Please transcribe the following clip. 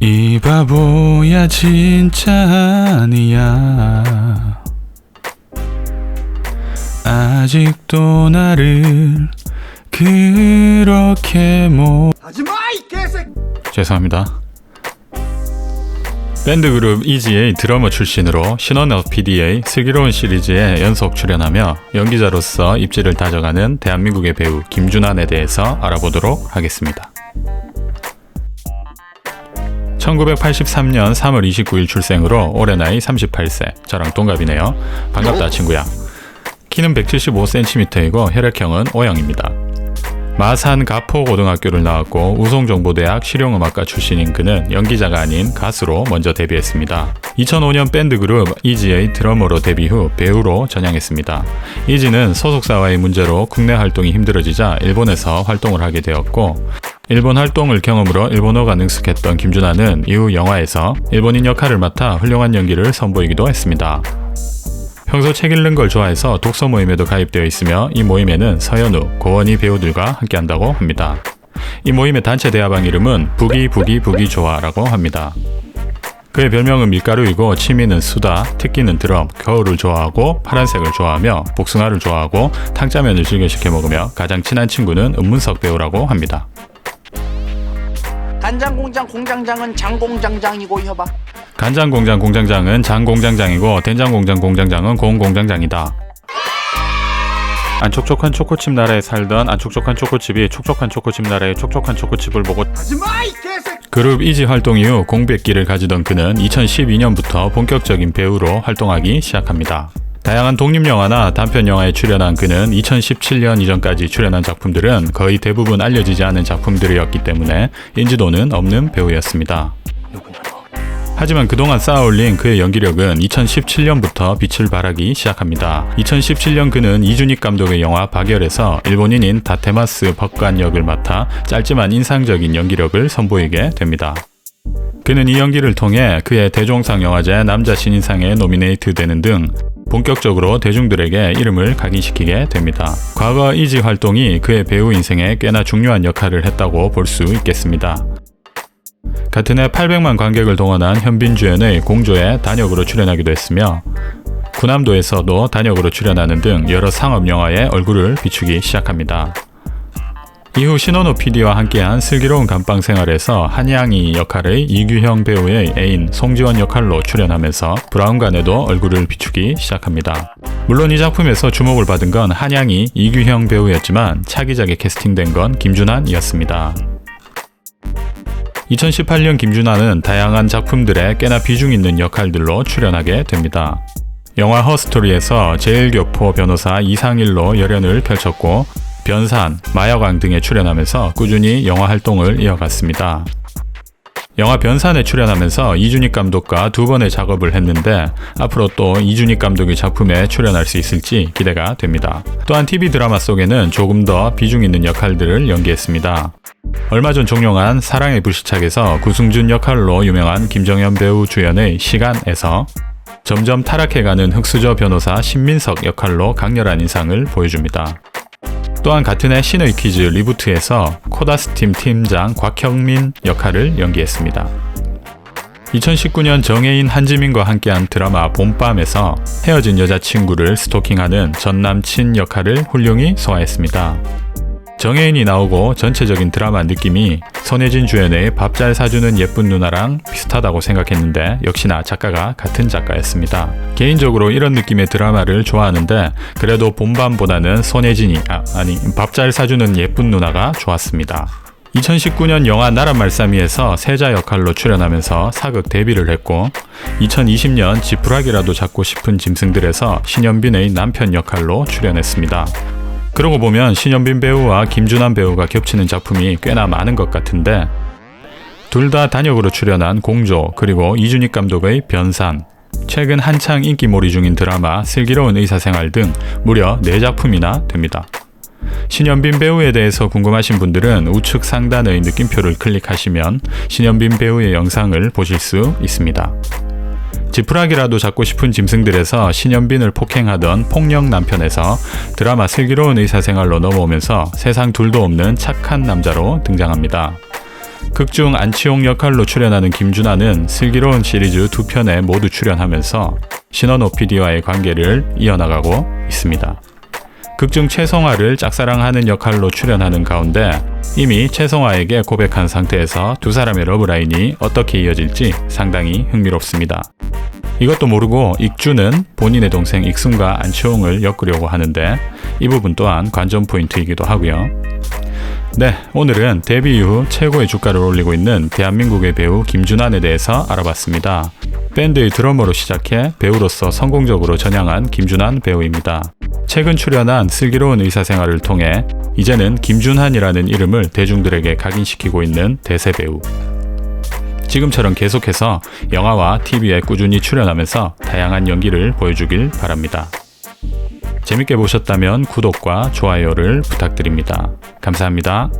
이 바보야 진짜 아니야. 아직도 나를 그렇게 못 하지마 이 개새끼! 죄송합니다. 밴드 그룹 이지의 드러머 출신으로 신원어 PD의 슬기로운 시리즈에 연속 출연하며 연기자로서 입지를 다져가는 대한민국의 배우 김준환에 대해서 알아보도록 하겠습니다. 1983년 3월 29일 출생으로 올해 나이 38세. 저랑 동갑이네요. 반갑다 친구야. 키는 175cm이고 혈액형은 O형입니다. 마산 가포 고등학교를 나왔고 우송정보대학 실용음악과 출신인 그는 연기자가 아닌 가수로 먼저 데뷔했습니다. 2005년 밴드 그룹 이지의 드러머로 데뷔 후 배우로 전향했습니다. 이지는 소속사와의 문제로 국내 활동이 힘들어지자 일본에서 활동을 하게 되었고 일본 활동을 경험으로 일본어가 능숙했던 김준하는 이후 영화에서 일본인 역할을 맡아 훌륭한 연기를 선보이기도 했습니다. 평소 책 읽는 걸 좋아해서 독서 모임에도 가입되어 있으며 이 모임에는 서현우, 고원희 배우들과 함께한다고 합니다. 이 모임의 단체 대화방 이름은 부기 부기 부기 좋아라고 합니다. 그의 별명은 밀가루이고 취미는 수다, 특기는 드럼, 겨울을 좋아하고 파란색을 좋아하며 복숭아를 좋아하고 탕짜면을 즐겨 시켜 먹으며 가장 친한 친구는 은문석 배우라고 합니다. 간장 공장 공장장은 장 공장장이고 여봐 간장 공장 공장장은 장 공장장이고 된장 공장 공장장은 공 공장장이다. 안 촉촉한 초코칩 나라에 살던 안 촉촉한 초코칩이 촉촉한 초코칩 나라의 촉촉한 초코칩을 보고 그룹 이지 활동 이후 공백기를 가지던 그는 2012년부터 본격적인 배우로 활동하기 시작합니다. 다양한 독립영화나 단편영화에 출연한 그는 2017년 이전까지 출연한 작품들은 거의 대부분 알려지지 않은 작품들이었기 때문에 인지도는 없는 배우였습니다. 하지만 그동안 쌓아올린 그의 연기력은 2017년부터 빛을 발하기 시작합니다. 2017년 그는 이준익 감독의 영화 박열에서 일본인인 다테마스 법관 역을 맡아 짧지만 인상적인 연기력을 선보이게 됩니다. 그는 이 연기를 통해 그의 대종상 영화제 남자 신인상에 노미네이트 되는 등 본격적으로 대중들에게 이름을 각인시키게 됩니다. 과거 이지 활동이 그의 배우 인생에 꽤나 중요한 역할을 했다고 볼 수 있겠습니다. 같은 해 800만 관객을 동원한 현빈 주연의 공조에 단역으로 출연하기도 했으며 구남도에서도 단역으로 출연하는 등 여러 상업 영화에 얼굴을 비추기 시작합니다. 이후 신원호 PD와 함께한 슬기로운 감방 생활에서 한양이 역할의 이규형 배우의 애인 송지원 역할로 출연하면서 브라운관에도 얼굴을 비추기 시작합니다. 물론 이 작품에서 주목을 받은 건 한양이 이규형 배우였지만 차기작에 캐스팅된 건 김준환이었습니다. 2018년 김준하는 다양한 작품들에 꽤나 비중 있는 역할들로 출연하게 됩니다. 영화 허스토리에서 제일교포 변호사 이상일로 열연을 펼쳤고 변산, 마약왕 등에 출연하면서 꾸준히 영화 활동을 이어갔습니다. 영화 변산에 출연하면서 이준익 감독과 두 번의 작업을 했는데 앞으로 또 이준익 감독의 작품에 출연할 수 있을지 기대가 됩니다. 또한 TV 드라마 속에는 조금 더 비중 있는 역할들을 연기했습니다. 얼마 전 종영한 사랑의 불시착에서 구승준 역할로 유명한 김정현 배우 주연의 시간에서 점점 타락해가는 흑수저 변호사 신민석 역할로 강렬한 인상을 보여줍니다. 또한 같은 해 신의 퀴즈 리부트에서 코다스팀 팀장 곽형민 역할을 연기했습니다. 2019년 정혜인 한지민과 함께한 드라마 봄밤에서 헤어진 여자친구를 스토킹하는 전 남친 역할을 훌륭히 소화했습니다. 정혜인이 나오고 전체적인 드라마 느낌이 손예진 주연의 밥 잘 사주는 예쁜 누나랑 비슷하다고 생각했는데 역시나 작가가 같은 작가였습니다. 개인적으로 이런 느낌의 드라마를 좋아하는데 그래도 본밤보다는 손예진이 아, 아니 밥 잘 사주는 예쁜 누나가 좋았습니다. 2019년 영화 나라 말싸미에서 세자 역할로 출연하면서 사극 데뷔를 했고 2020년 지푸라기라도 잡고 싶은 짐승들에서 신현빈의 남편 역할로 출연했습니다. 그러고 보면 신현빈 배우와 김준환 배우가 겹치는 작품이 꽤나 많은 것 같은데 둘 다 단역으로 출연한 공조 그리고 이준익 감독의 변산 최근 한창 인기몰이 중인 드라마 슬기로운 의사생활 등 무려 4작품이나 됩니다. 신현빈 배우에 대해서 궁금하신 분들은 우측 상단의 느낌표를 클릭하시면 신현빈 배우의 영상을 보실 수 있습니다. 지푸라기라도 잡고 싶은 짐승들에서 신현빈을 폭행하던 폭력 남편에서 드라마 슬기로운 의사생활로 넘어오면서 세상 둘도 없는 착한 남자로 등장합니다. 극중 안치홍 역할로 출연하는 김준하는 슬기로운 시리즈 두 편에 모두 출연하면서 신원 오피디와의 관계를 이어나가고 있습니다. 극중 최성화를 짝사랑하는 역할로 출연하는 가운데 이미 최성화에게 고백한 상태에서 두 사람의 러브라인이 어떻게 이어질지 상당히 흥미롭습니다. 이것도 모르고 익주는 본인의 동생 익순과 안치홍을 엮으려고 하는데 이 부분 또한 관전 포인트이기도 하고요. 네, 오늘은 데뷔 이후 최고의 주가를 올리고 있는 대한민국의 배우 김준환에 대해서 알아봤습니다. 밴드의 드러머로 시작해 배우로서 성공적으로 전향한 김준환 배우입니다. 최근 출연한 슬기로운 의사생활을 통해 이제는 김준환이라는 이름을 대중들에게 각인시키고 있는 대세 배우. 지금처럼 계속해서 영화와 TV에 꾸준히 출연하면서 다양한 연기를 보여주길 바랍니다. 재밌게 보셨다면 구독과 좋아요를 부탁드립니다. 감사합니다.